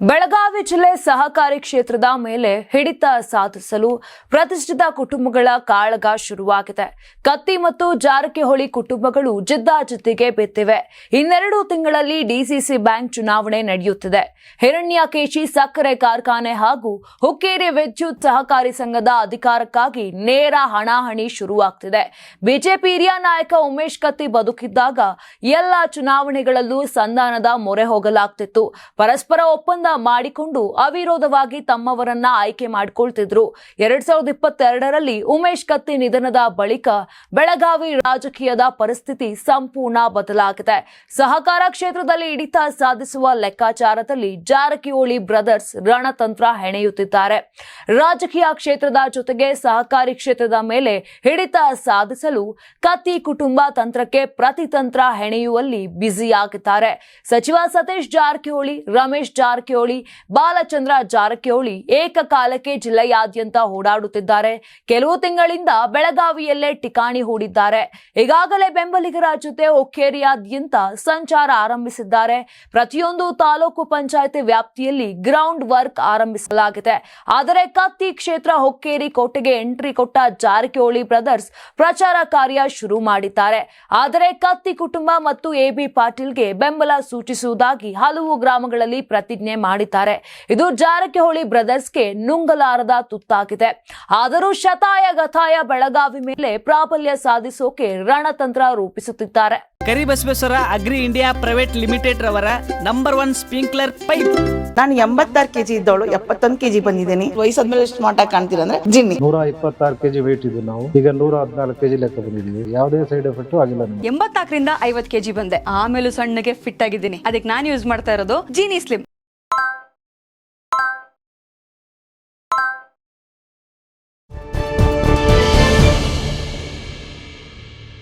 ಬೆಳಗಾವಿ ಜಿಲ್ಲೆ ಸಹಕಾರಿ ಕ್ಷೇತ್ರದ ಮೇಲೆ ಹಿಡಿತ ಸಾಧಿಸಲು ಪ್ರತಿಷ್ಠಿತ ಕುಟುಂಬಗಳ ಕಾಳಗ ಶುರುವಾಗಿದೆ. ಕತ್ತಿ ಮತ್ತು ಜಾರಕಿಹೊಳಿ ಕುಟುಂಬಗಳು ಜಿದ್ದಾಜಿದ್ದಿಗೆ ಬಿದ್ದಿವೆ. ಇನ್ನೆರಡು ತಿಂಗಳಲ್ಲಿ ಡಿಸಿಸಿ ಬ್ಯಾಂಕ್ ಚುನಾವಣೆ ನಡೆಯುತ್ತಿದೆ. ಹಿರಣ್ಯಕೇಶಿ ಸಕ್ಕರೆ ಕಾರ್ಖಾನೆ ಹಾಗೂ ಹುಕ್ಕೇರಿ ವಿದ್ಯುತ್ ಸಹಕಾರಿ ಸಂಘದ ಅಧಿಕಾರಕ್ಕಾಗಿ ನೇರ ಹಣಾಹಣಿ ಶುರುವಾಗ್ತಿದೆ. ಬಿಜೆಪಿ ಹಿರಿಯ ನಾಯಕ ಉಮೇಶ್ ಕತ್ತಿ ಬದುಕಿದ್ದಾಗ ಎಲ್ಲ ಚುನಾವಣೆಗಳಲ್ಲೂ ಸಂಧಾನದ ಮೊರೆ ಹೋಗಲಾಗ್ತಿತ್ತು. ಪರಸ್ಪರ ಒಪ್ಪಂದ ಮಾಡಿಕೊಂಡು ಅವಿರೋಧವಾಗಿ ತಮ್ಮವರನ್ನ ಆಯ್ಕೆ ಮಾಡಿಕೊಳ್ತಿದ್ರು. ಎರಡ್ ಸಾವಿರದ ಇಪ್ಪತ್ತೆರಡರಲ್ಲಿ ಉಮೇಶ್ ಕತ್ತಿ ನಿಧನದ ಬಳಿಕ ಬೆಳಗಾವಿ ರಾಜಕೀಯದ ಪರಿಸ್ಥಿತಿ ಸಂಪೂರ್ಣ ಬದಲಾಗಿದೆ. ಸಹಕಾರ ಕ್ಷೇತ್ರದಲ್ಲಿ ಹಿಡಿತ ಸಾಧಿಸುವ ಲೆಕ್ಕಾಚಾರದಲ್ಲಿ ಜಾರಕಿಹೊಳಿ ಬ್ರದರ್ಸ್ ರಣತಂತ್ರ ಹೆಣೆಯುತ್ತಿದ್ದಾರೆ. ರಾಜಕೀಯ ಕ್ಷೇತ್ರದ ಜೊತೆಗೆ ಸಹಕಾರಿ ಕ್ಷೇತ್ರದ ಮೇಲೆ ಹಿಡಿತ ಸಾಧಿಸಲು ಕತ್ತಿ ಕುಟುಂಬ ತಂತ್ರಕ್ಕೆ ಪ್ರತಿತಂತ್ರ ಹೆಣೆಯುವಲ್ಲಿ ಬ್ಯುಸಿಯಾಗಿದ್ದಾರೆ. ಸಚಿವ ಸತೀಶ್ ಜಾರಕಿಹೊಳಿ, ರಮೇಶ್ ಜಾರಕಿಹೊಳಿ ಬಾಲಚಂದ್ರ ಜಾರಕಿಹೊಳಿ ಏಕಕಾಲಕ್ಕೆ ಜಿಲ್ಲೆಯಾದ್ಯಂತ ಓಡಾಡುತ್ತಿದ್ದಾರೆ. ಕೆಲವು ತಿಂಗಳಿಂದ ಬೆಳಗಾವಿಯಲ್ಲೇ ಠಿಕಾಣಿ ಹೂಡಿದ್ದಾರೆ. ಈಗಾಗಲೇ ಬೆಂಬಲಿಗರ ಜೊತೆ ಹೊಕ್ಕೇರಿಯಾದ್ಯಂತ ಸಂಚಾರ ಆರಂಭಿಸಿದ್ದಾರೆ. ಪ್ರತಿಯೊಂದು ತಾಲೂಕು ಪಂಚಾಯತಿ ವ್ಯಾಪ್ತಿಯಲ್ಲಿ ಗ್ರೌಂಡ್ ವರ್ಕ್ ಆರಂಭಿಸಲಾಗಿದೆ. ಆದರೆ ಕತ್ತಿ ಕ್ಷೇತ್ರ ಹೊಕ್ಕೇರಿ ಕೋಟೆಗೆ ಎಂಟ್ರಿ ಕೊಟ್ಟ ಜಾರಕಿಹೊಳಿ ಬ್ರದರ್ಸ್ ಪ್ರಚಾರ ಕಾರ್ಯ ಶುರು ಮಾಡಿದ್ದಾರೆ. ಆದರೆ ಕತ್ತಿ ಕುಟುಂಬ ಮತ್ತು ಎಬಿ ಪಾಟೀಲ್ಗೆ ಬೆಂಬಲ ಸೂಚಿಸುವುದಾಗಿ ಹಲವು ಗ್ರಾಮಗಳಲ್ಲಿ ಪ್ರತಿಜ್ಞೆ ಮಾಡಿದ್ದಾರೆ. ಇದು ಜಾರಕಿಹೊಳಿ ಬ್ರದರ್ಸ್ಗೆ ನುಂಗಲಾರದ ತುತ್ತಾಗಿದೆ. ಆದರೂ ಶತಾಯ ಗತಾಯ ಬೆಳಗಾವಿ ಮೇಲೆ ಪ್ರಾಬಲ್ಯ ಸಾಧಿಸೋಕೆ ರಣತಂತ್ರ ರೂಪಿಸುತ್ತಿದ್ದಾರೆ. Karibasaveshwara agri India private limited ರವರ ನಂಬರ್ ಒನ್ ಸ್ಪ್ರಿಂಕ್ಲರ್ ಪೈಪ್. ನಾನು ಎಂಬತ್ತಾರು ಕೆಜಿ ಇದ್ದವಳು ಎಪ್ಪತ್ತೊಂದು ಕೆಜಿ ಬಂದಿದ್ದೀನಿ. ವಯಸ್ಸಾದ್ಮೇಲೆ ಎಷ್ಟು ಸ್ಮಾರ್ಟ್ ಆಗಿ ಕಾಣ್ತೀರ ಅಂದ್ರೆ ಜಿನ್ನಿ. ನೂರ ಇಪ್ಪತ್ತಾರು ಕೆಜಿ ವೇಟ್ ಇದ್ದು ನಾವು. ಈಗ ನೂರ ಹದಿನಾಲ್ಕು ಕೆಜಿ ಲೆಕ್ಕ ಬಂದಿದ್ದೀವಿ. ಯಾವುದೇ ಸೈಡ್ ಎಫೆಕ್ಟ್ ಆಗಿಲ್ಲ ಎಂಬತ್ತಾಕರಿಂದ ಎಂಬತ್ನಾಲ್ಕರಿಂದ ಐವತ್ ಕೆಜಿ ಬಂದೆ. ಆಮೇಲೂ ಸಣ್ಣಗೆ ಫಿಟ್ ಆಗಿದ್ದೀನಿ. ಅದಕ್ಕೆ ನಾನು ಯೂಸ್ ಮಾಡ್ತಾ ಇರೋದು ಜೀನಿ ಸ್ಲಿಮ್